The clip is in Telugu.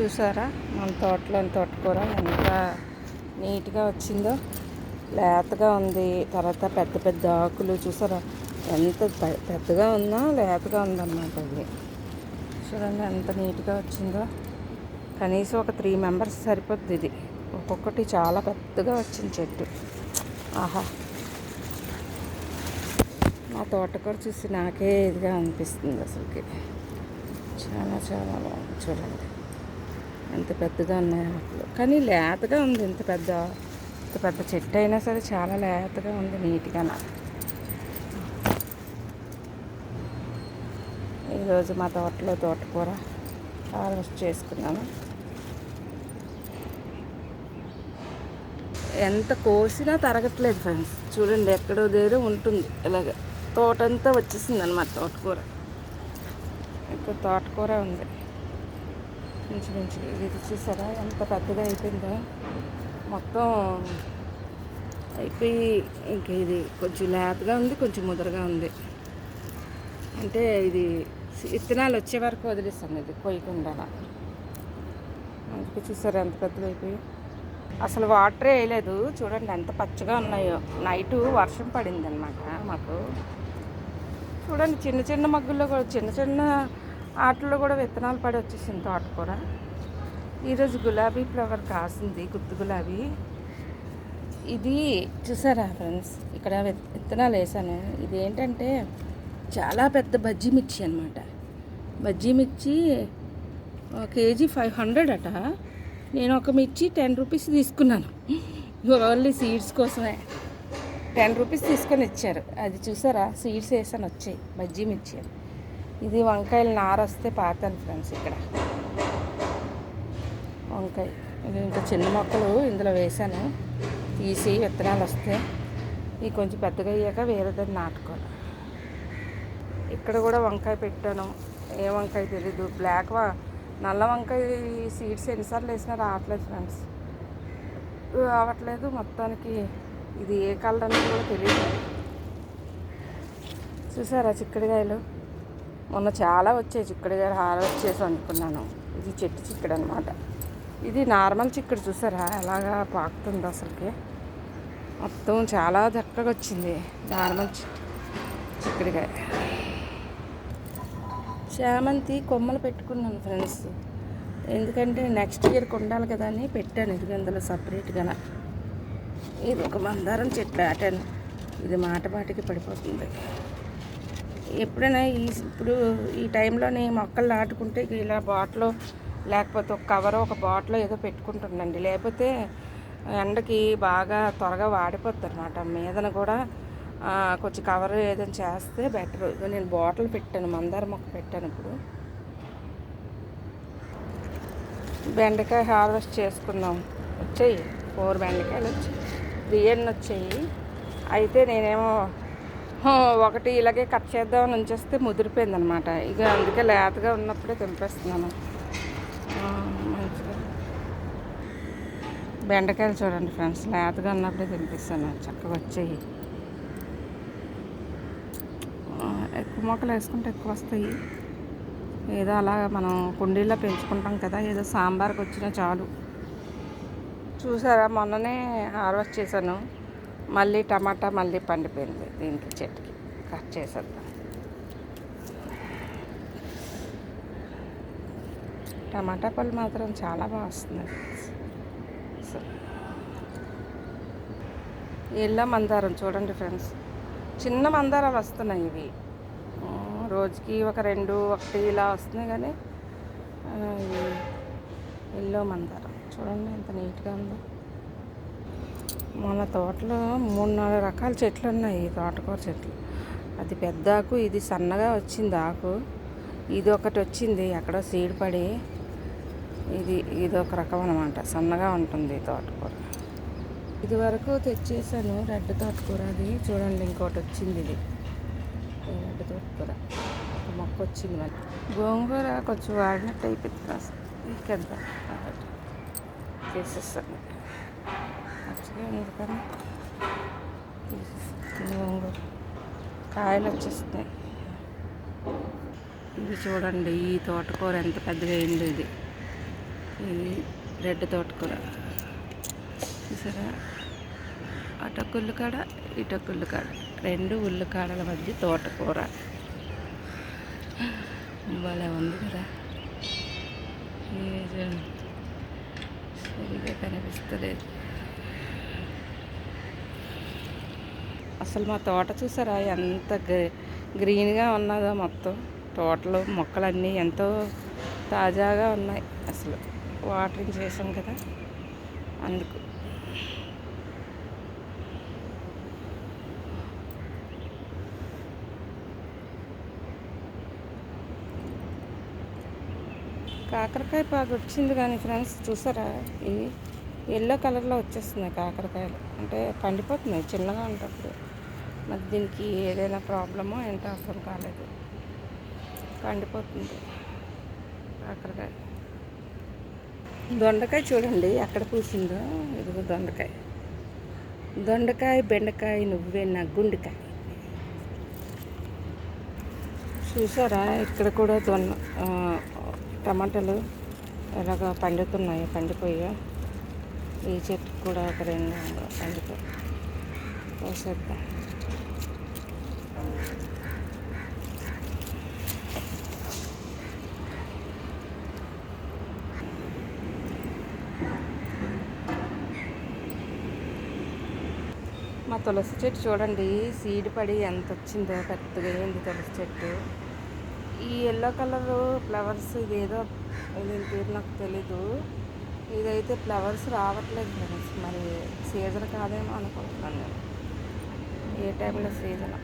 చూసారా? మన తోటలోని తోటకూర ఎంత నీట్గా వచ్చిందో. లేతగా ఉంది. తర్వాత పెద్ద పెద్ద ఆకులు చూసారా? ఎంత పెద్దగా ఉందో లేతగా ఉందన్నమాట అది చూడండి ఎంత నీట్గా వచ్చిందో. కనీసం ఒక త్రీ మెంబర్స్ సరిపోద్ది ఇది. ఒక్కొక్కటి చాలా పెద్దగా వచ్చింది చెట్టు. ఆహా. మా తోటకూర చూసి నాకే ఇదిగా అనిపిస్తుంది అసలుకి. చాలా చాలా బాగుంది. చూడండి. ఎంత పెద్దగా ఉన్నాయి ఆకులు. కానీ లేతగా ఉంది ఇంత పెద్ద ఇంత పెద్ద చెట్టు అయినా సరే చాలా లేతగా ఉంది నీట్గా ఈరోజు మా తోటలో తోటకూర హార్వెస్ట్ చేసుకున్నాను ఎంత కోసినా తరగట్లేదు ఫ్రెండ్స్. చూడండి ఎక్కడో దేదో ఉంటుంది. ఇలాగ తోటంతా వచ్చేసింది అనమాట తోటకూర. ఇక్కడ తోటకూర ఉంది. ఇంచుమించు ఇది చూసారా? ఎంత పెద్దగా అయిపోయిందో. మొత్తం అయిపోయి ఇంక ఇది కొంచెం లేతగా ఉంది కొంచెం ముదరగా ఉంది. అంటే ఇది విత్తనాలు వచ్చే వరకు వదిలేస్తాను ఇది కొయ్యకుండా. అందుకే చూసారా ఎంత పెద్దగా అయిపోయి. అసలు వాటరే వేయలేదు. చూడండి ఎంత పచ్చగా ఉన్నాయో. నైటు వర్షం పడింది అనమాట మాకు. చూడండి చిన్న చిన్న మగ్గుల్లో కూడా చిన్న చిన్న ఆటల్లో కూడా విత్తనాలు పడి వచ్చేసింది తోటకూర. ఈరోజు గులాబీ ఫ్లవర్ కాసింది గుత్తు గులాబీ. ఇది చూసారా ఫ్రెండ్స్? ఇక్కడ విత్- విత్తనాలు వేసాను. ఇది ఏంటంటే చాలా పెద్ద బజ్జీ మిర్చి అనమాట బజ్జీ మిర్చి కేజీ ఫైవ్ హండ్రెడ్ అట. నేను ఒక మిర్చి టెన్ రూపీస్ తీసుకున్నాను. ఓన్లీ సీడ్స్ కోసమే. టెన్ రూపీస్ తీసుకొని ఇచ్చారు. అది చూసారా? సీడ్స్ వేసాను వచ్చాయి. బజ్జీ మిర్చి అని. ఇది వంకాయలు నారొస్తే పాతాను ఫ్రెండ్స్ ఇక్కడ. వంకాయ. ఇది ఇంకా చిన్న మొక్కలు ఇందులో వేసాను తీసి విత్తనాలు వస్తే ఇవి కొంచెం పెద్దగా అయ్యాక వేరేదాన్ని నాటుకోవాలి. ఇక్కడ కూడా వంకాయ పెట్టాను. ఏ వంకాయ తెలీదు. బ్లాక్ వా నల్ల వంకాయ సీడ్స్ ఎన్నిసార్లు వేసినా రావట్లేదు ఫ్రెండ్స్. రావట్లేదు మొత్తానికి. ఇది ఏ కలర్ అనేది కూడా తెలియదు చూసారా చిక్కడికాయలు? మొన్న చాలా వచ్చాయి చిక్కడికాయలు హార్వెస్ట్ చేసి వండుకున్నాను. ఇది చెట్టు చిక్కడు అనమాట ఇది నార్మల్ చిక్కడు చూసారా? ఎలాగా పాకుతుంది అసలుకి. మొత్తం చాలా చక్కగా వచ్చింది. నార్మల్ చి- చిక్కడికాయ చామంతి కొమ్మలు పెట్టుకున్నాను ఫ్రెండ్స్. ఎందుకంటే నెక్స్ట్ ఇయర్ ఉండాలి కదా అని పెట్టాను. ఇది అందులో సపరేట్గా ఇది ఒక మందారం చెట్టు అటెన్ ఇది మాటపాటికి పడిపోతుంది. ఎప్పుడైనా ఈ ఇప్పుడు ఈ టైంలోనే మొక్కలు నాటుకుంటే ఇలా బాటిల్ లేకపోతే ఒక కవర్ ఒక బాటిల్ ఏదో పెట్టుకుంటుండండి లేకపోతే ఎండకి బాగా త్వరగా వాడిపోద్ది అనమాట మీదన కూడా కొంచెం కవర్ ఏదైనా చేస్తే బెటర్. నేను బాటిల్ పెట్టాను మందార మొక్క పెట్టాను ఇప్పుడు. బెండకాయ హార్వెస్ట్ చేసుకుందాం. వచ్చాయి? ఫోర్ బెండకాయలు వచ్చాయి. త్రీ వచ్చాయి? అయితే నేనేమో ఒకటి ఇలాగే కట్ చేద్దామని ఉంచేస్తే ముదిరిపోయింది అనమాట ఇక అందుకే లేతగా ఉన్నప్పుడే తెంపేస్తున్నాను. మంచిగా బెండకాయలు చూడండి ఫ్రెండ్స్ లేతగా ఉన్నప్పుడే తెంపిస్తాను. చక్కగా వచ్చాయి. ఎక్కువ మొక్కలు వేసుకుంటే ఎక్కువ వస్తాయి. ఏదో అలా మనం కుండీల్లో పెంచుకుంటాం కదా ఏదో సాంబార్కి వచ్చినా చాలు. చూసారా మొన్ననే హార్వెస్ట్ చేశాను. మళ్ళీ టమాటా మళ్ళీ పండిపోయింది దీనికి చెట్టుకి. కట్ చేసేద్దాం. టమాటా పళ్ళు మాత్రం చాలా బాగా వస్తుంది ఎల్లో మందారం చూడండి ఫ్రెండ్స్. చిన్న మందారాలు వస్తున్నాయి ఇవి. రోజుకి ఒక రెండు ఒకటి ఇలా వస్తున్నాయి కానీ ఎల్లో మందారం. చూడండి ఎంత నీట్గా ఉందో. మన తోటలో మూడు నాలుగు రకాల చెట్లు ఉన్నాయి తోటకూర చెట్లు. అది పెద్ద ఆకు ఇది సన్నగా వచ్చింది ఆకు. ఇది ఒకటి వచ్చింది ఎక్కడో సీడ్ పడి. ఇది ఇది ఒక రకం అనమాట సన్నగా ఉంటుంది తోటకూర. ఇది వరకు తెచ్చేసాను రెడ్ తోటకూర అది. చూడండి ఇంకోటి వచ్చింది ఇది. రెడ్ తోటకూర. ఒక మొక్క వచ్చింది మరి గోంగూర కొంచెం వాడినట్టు అయిపోతుంది కాస్త. ఇంకెంత తీసేస్తాను మంచిగా ఉంది తీసేస్తాను గోంగూర కాయలు వచ్చేస్తాయి ఇది చూడండి ఈ తోటకూర ఎంత పెద్దగా అయిందో ఇది. ఈ రెడ్ తోటకూర. చూసారా? అటొక ఉల్లికాడ ఇటొక ఉల్లికాడ రెండు ఉల్లికాడల మధ్య తోటకూర. భలే ఉంది కదా. సరిగా కనిపిస్తలేదు. అసలు మా తోట చూసారా? ఎంత గ్రీన్గా ఉన్నదో మొత్తం. తోటలు మొక్కలన్నీ ఎంతో తాజాగా ఉన్నాయి. అసలు వాటరింగ్ చేసాం కదా? అందుకు. కాకరకాయ బాగా వచ్చింది కానీ ఫ్రెండ్స్ చూసారా? ఇవి ఎల్లో కలర్లో వచ్చేస్తున్నాయి కాకరకాయలు. అంటే పండిపోతున్నాయి చిన్నగా ఉంటప్పుడు మరి దీనికి ఏదైనా ప్రాబ్లమో ఏంటో అర్థం కాలేదు. పండిపోతుంది కాకరకాయ దొండకాయ చూడండి ఎక్కడ పూసిందో? ఇదిగో దొండకాయ. దొండకాయ బెండకాయ నువ్వే నా గుండెకాయ. చూసారా? ఇక్కడ కూడా దొన్న టమాటాలు ఎలాగ పండుతున్నాయి పండిపోయి ఈ చెట్టు కూడా ఒక రెండు పండిపోయి కోసేద్దాం మా తులసి చెట్టు చూడండి. సీడ్ పడి ఎంత వచ్చిందో పెద్దగా అయింది తులసి చెట్టు. ఈ ఎల్లో కలర్ ఫ్లవర్స్ ఇదేదో దీని పేరు నాకు తెలీదు. ఇదైతే ఫ్లవర్స్ రావట్లేదు ఫ్రెండ్స్. మరి సీజన్ కాదేమో అనుకుంటున్నాను నేను. ఏ టైంలో సీజన్